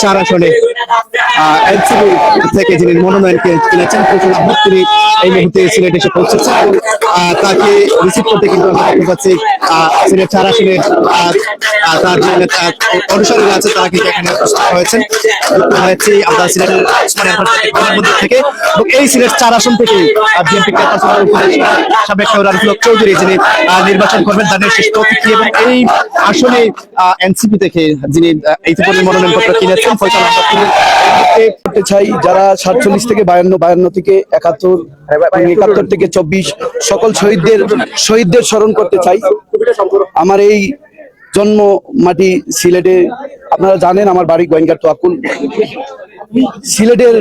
চার আসনে এনসিপি থেকে যিনি মনোনয়ন কে- কিনেছেন আহমদ তিনি এই মুহূর্তে সিলেট এসে পৌঁছেছেন। তাকে রিসিভ করতে কিন্তু দেখতে পাচ্ছি সিলেট চার আহ, তার আছে তারা কিন্তু এখানে হয়েছেন। দেখছি আমরা সিলেটের থেকে। এবং এই সিলেট চার আসন থেকে বিএনপি সাবেক মেয়র চৌধুরী যিনি নির্বাচন করবেন তাদের শেষ প্রতীকী এবং এই আসনে এনসিপি থেকে যিনি আহ, ইতিপূর্বে মনোনয়নপত্র কিনেছেন ফয়সাল করতে চাই যারা সাতচল্লিশ থেকে বায়ান্ন বায়ান্ন থেকে একাত্তর একাত্তর থেকে চব্বিশ সকল শহীদদের শহীদদের স্মরণ করতে চাই। আমার এই জন্ম মাটি সিলেটে আপনারা জানেন আমার বাড়ি গোয়েঙ্গার তোয়াকুল সিলেটের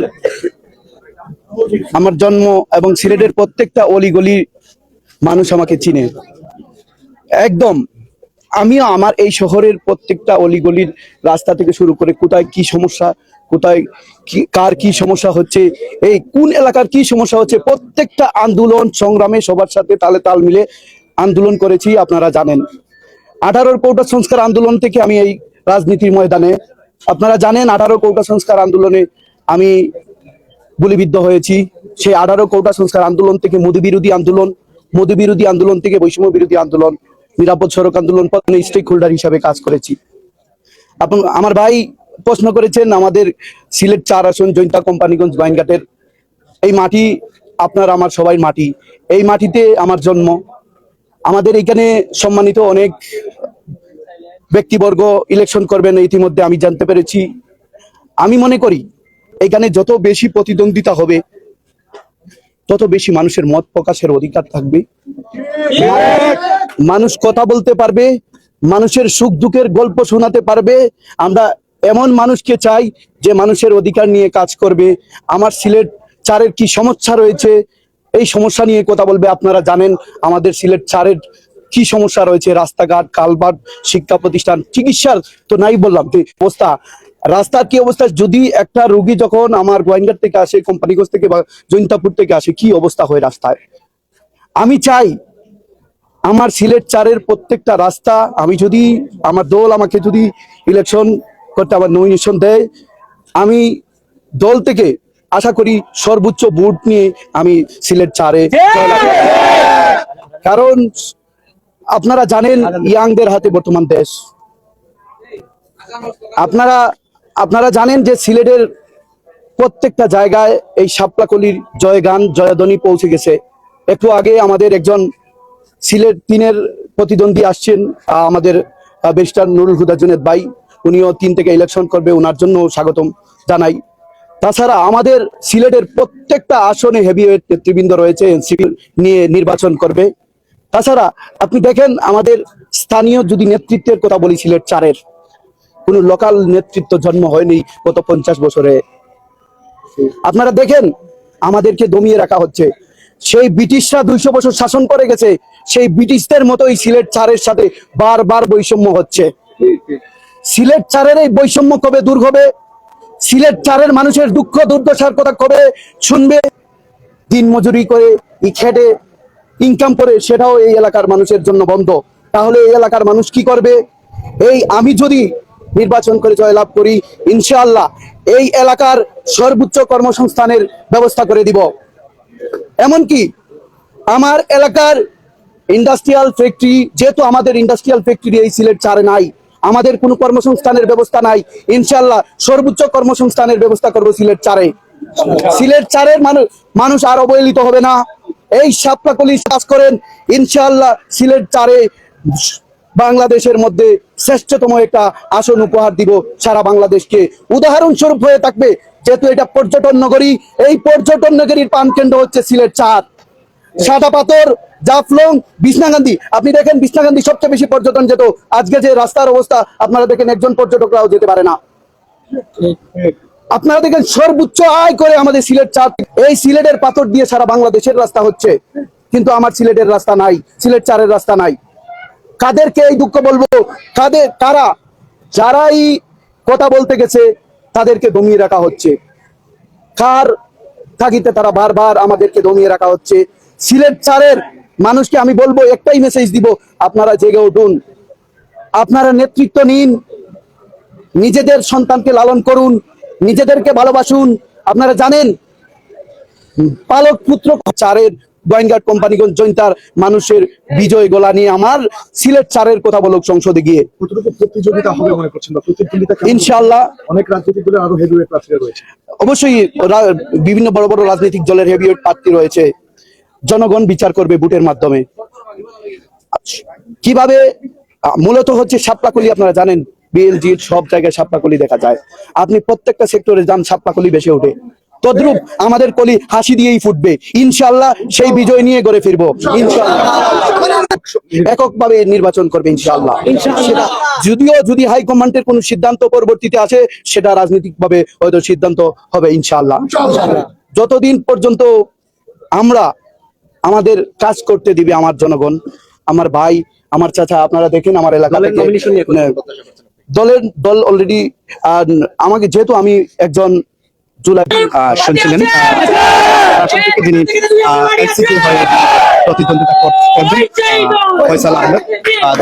আমার জন্ম এবং সিলেটের প্রত্যেকটা অলিগলি মানুষ আমাকে চিনে। একদম আমিও আমার এই শহরের প্রত্যেকটা অলিগলির রাস্তা থেকে শুরু করে কোথায় কি সমস্যা, কোথায় কি, কার কি সমস্যা হচ্ছে, এই কোন এলাকার কি সমস্যা হচ্ছে, প্রত্যেকটা আন্দোলন সংগ্রামে সবার সাথে তালে তাল মিলে আন্দোলন করেছি, আপনারা জানেন। আঠারোর কৌটা সংস্কার আন্দোলন থেকে আমি এই রাজনীতির ময়দানে, আপনারা জানেন আঠারো কৌটা সংস্কার আন্দোলনে আমি গুলিবিদ্ধ হয়েছি। সেই আঠারো কৌটা সংস্কার আন্দোলন থেকে মোদী বিরোধী আন্দোলন, মোদী বিরোধী আন্দোলন থেকে বৈষম্য বিরোধী আন্দোলন নিরাপদ সড়ক আন্দোলন পত্নে স্টেক হোল্ডার হিসাবে কাজ করেছি। আপন আমার ভাই প্রশ্ন করেছেন, আমাদের সিলেট চার আসন জৈন্তা কোম্পানিগঞ্জ গোয়েনঘাটের এই মাটি আপনার, আমার সবাই মাটি। এই মাটিতে আমার জন্ম। আমাদের এখানে সম্মানিত অনেক ব্যক্তিবর্গ ইলেকশন করবেন ইতিমধ্যে, আমি জানতে পেরেছি। আমি মনে করি, এখানে যত বেশি প্রতিদ্বন্দ্বিতা হবে, তত বেশি মানুষের মত প্রকাশের অধিকার থাকবে। মানুষ কথা বলতে পারবে, মানুষের সুখ দুঃখের গল্প শোনাতে পারবে। আমরা এমন মানুষকে চাই যে মানুষের অধিকার নিয়ে কাজ করবে। আমার সিলেট চারের কি সমস্যা রয়েছে, এই সমস্যা নিয়ে কথা বলবে। আপনারা জানেন আমাদের সিলেট চারের কি সমস্যা রয়েছে, রাস্তাঘাট কালবাট শিক্ষা প্রতিষ্ঠান, চিকিৎসার তো নাই বললাম অবস্থা। রাস্তার কি অবস্থা? যদি একটা রোগী যখন আমার গোয়েন্দার থেকে আসে, কোম্পানিগঞ্জ থেকে বা জৈন্তাপুর থেকে আসে, কি অবস্থা হয় রাস্তায়? আমি চাই আমার সিলেট চারের প্রত্যেকটা রাস্তা আমি যদি আমার দল আমাকে যদি ইলেকশন করতে আমার নমিনেশন দেয় আমি দল থেকে আশা করি সর্বোচ্চ ভোট নিয়ে আমি সিলেট চারে কারণ আপনারা জানেন ইয়াংদের হাতে বর্তমান দেশ। আপনারা আপনারা জানেন যে সিলেটের প্রত্যেকটা জায়গায় এই শাপলাকলির জয়গান জয়ধ্বনি পৌঁছে গেছে। একটু আগে আমাদের একজন সিলেট তিনের প্রতিদ্বন্দ্বী আসছেন আমাদের বেস্টার নুরুল হুদা জুনেদ ভাই। উনিও তিন থেকে ইলেকশন করবে ওনার জন্য স্বাগতম জানাই। তাছাড়া আমাদের সিলেটের প্রত্যেকটা আসনে হেভি নেতৃবৃন্দ রয়েছে, এনসিপি নিয়ে নির্বাচন করবে। তাছাড়া আপনি দেখেন, আমাদের স্থানীয় যদি নেতৃত্বের কথা বলি সিলেট চারের, কোনো লোকাল নেতৃত্ব জন্ম হয়নি গত পঞ্চাশ বছরে। আপনারা দেখেন, আমাদেরকে দমিয়ে রাখা হচ্ছে। সেই ব্রিটিশরা দুইশো বছর শাসন করে গেছে, সেই ব্রিটিশদের মতোই সিলেট চারের সাথে বারবার বৈষম্য হচ্ছে। সিলেট চারের এই বৈষম্য কবে দূর হবে? সিলেট চারের মানুষের দুঃখ দুর্দশার কথা কবে শুনবে? দিন মজুরি করে খেটে ইনকাম করে সেটাও এই এলাকার মানুষের জন্য বন্ধ। তাহলে এই এলাকার মানুষ কি করবে? এই আমি যদি নির্বাচন করে জয়লাভ করি, ইনশাআল্লাহ এই এলাকার সর্বোচ্চ কর্মসংস্থানের ব্যবস্থা করে দিব। এমনকি আমার এলাকার ইন্ডাস্ট্রিয়াল ফ্যাক্টরি যেহেতু আমাদের ইন্ডাস্ট্রিয়াল ফ্যাক্টরি এই সিলেট চারে নাই, আমাদের কোনো কর্মসংস্থানের ব্যবস্থা নাই ইনশাল্লাহ সর্বোচ্চ কর্মসংস্থানের ব্যবস্থা করব সিলেট চারে সিলেট চারের মানুষ মানুষ আর অবহেলিত হবে না। এই সাপলাকলি চাষ করেন ইনশাল্লাহ সিলেট চারে বাংলাদেশের মধ্যে শ্রেষ্ঠতম একটা আসন উপহার দিব সারা বাংলাদেশকে। উদাহরণস্বরূপ হয়ে থাকবে, যেহেতু এটা পর্যটন নগরী, এই পর্যটন নগরীর প্রাণ কেন্দ্র হচ্ছে সিলেট চাঁদ। সাদা পাথর, জাফলং বিষ্ণাগান্ধী আপনি দেখেন বিষ্ণাগান্ধী সবচেয়ে বেশি পর্যটন যেত। আজকে যে রাস্তার অবস্থা, আপনারা দেখেন একজন পর্যটকরাও যেতে পারে না। আপনারা দেখেন সর্বোচ্চ আয় করে আমাদের সিলেট চার এই সিলেটের পাথর দিয়ে সারা বাংলাদেশের রাস্তা হচ্ছে। কিন্তু আমার সিলেটের রাস্তা নাই, সিলেট চারের রাস্তা নাই। কাদেরকে এই দুঃখ বলব? কাদের, কারা? যারাই কথা বলতে গেছে, তাদেরকে দমিয়ে রাখা হচ্ছে। কার থাকিতে তারা বারবার আমাদেরকে দমিয়ে রাখা হচ্ছে? সিলেট চারের মানুষকে আমি বলব, একটাই মেসেজ দিব, আপনারা জেগে উঠুন। আপনারা নেতৃত্ব নিন। নিজেদের সন্তানকে লালন করুন। নিজেদেরকে ভালোবাসুন। আপনারা জানেন, পালক পুত্র চারের গোয়েঙ্গাট কোম্পানিগঞ্জ জৈন্তার মানুষের বিজয় গোলা নিয়ে আমার সিলেট চারের কথা বলুক সংসদে গিয়ে। প্রতিযোগিতা হবে মনে করছেন ইনশাআল্লাহ। অনেক রাজনৈতিক দলের আরও হেভিওয়েট প্রার্থীরা রয়েছে। অবশ্যই বিভিন্ন বড় বড় রাজনৈতিক দলের হেভিওয়েট প্রার্থী রয়েছে। জনগণ বিচার করবে ভোটের মাধ্যমে। কীভাবে মূলত হচ্ছে সাপলাকলি আপনারা জানেন বিএলজি সব জায়গায় সাপলাকলি দেখা যায়। আপনি প্রত্যেকটা সেক্টরে যান সাপলাকলি বেশি ওঠে। তদ্রুপ আমাদের কলি হাসি দিয়েই ফুটবে। ইনশাল্লাহ সেই বিজয় নিয়ে গড়ে ফিরবো। এককভাবে নির্বাচন করবে ইনশাআল্লাহ। সেটা যদিও যদি হাইকমান্ডের কোন সিদ্ধান্ত পরবর্তীতে আসে সেটা রাজনৈতিকভাবে হয়তো সিদ্ধান্ত হবে ইনশাল্লাহ যতদিন পর্যন্ত আমরা আমাদের কাজ করতে দিবে আমার জনগণ আমার ভাই আমার চাচা আপনারা দেখেন আমার এলাকা দলের দলের দল অলরেডি আমাকে যেহেতু আমি একজন জুলাই শুনছিলেন? আসন থেকে যিনি এনসিপি হয়ে প্রতিদ্বন্দ্বিতা করবেন ফয়সাল আহমেদ। আহ,